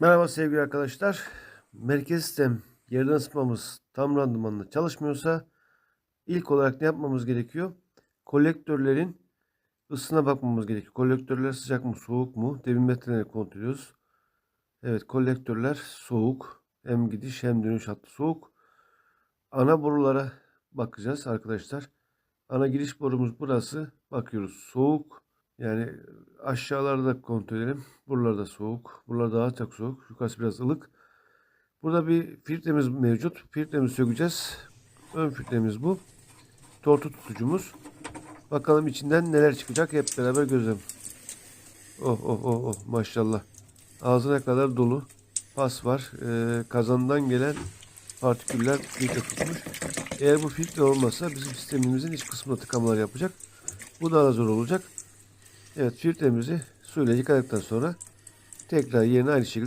Merhaba sevgili arkadaşlar. Merkez sistem yerden ısıtmamız tam randımanlı çalışmıyorsa ilk olarak ne yapmamız gerekiyor? Kolektörlerin ısısına bakmamız gerekiyor. Kolektörler sıcak mı soğuk mu? Debinmetrelerini kontrol ediyoruz. Evet kolektörler soğuk. Hem gidiş hem dönüş hattı soğuk. Ana borulara bakacağız arkadaşlar. Ana giriş borumuz burası. Bakıyoruz soğuk. Yani aşağılarda da kontrol edelim. Buralarda soğuk. Buralar daha çok soğuk. Yukarısı biraz ılık. Burada bir filtremiz mevcut. Filtremizi sökeceğiz. Ön filtremiz bu. Tortu tutucumuz. Bakalım içinden neler çıkacak hep beraber gözlem. Oh oh oh oh maşallah. Ağzına kadar dolu. Pas var. Ee, kazandan gelen partiküller filtre tutmuş. Eğer bu filtre olmazsa bizim sistemimizin iç kısmında tıkamalar yapacak. Bu daha da zor olacak. Evet filtremizi suyla yıkadıktan sonra tekrar yerine aynı şekilde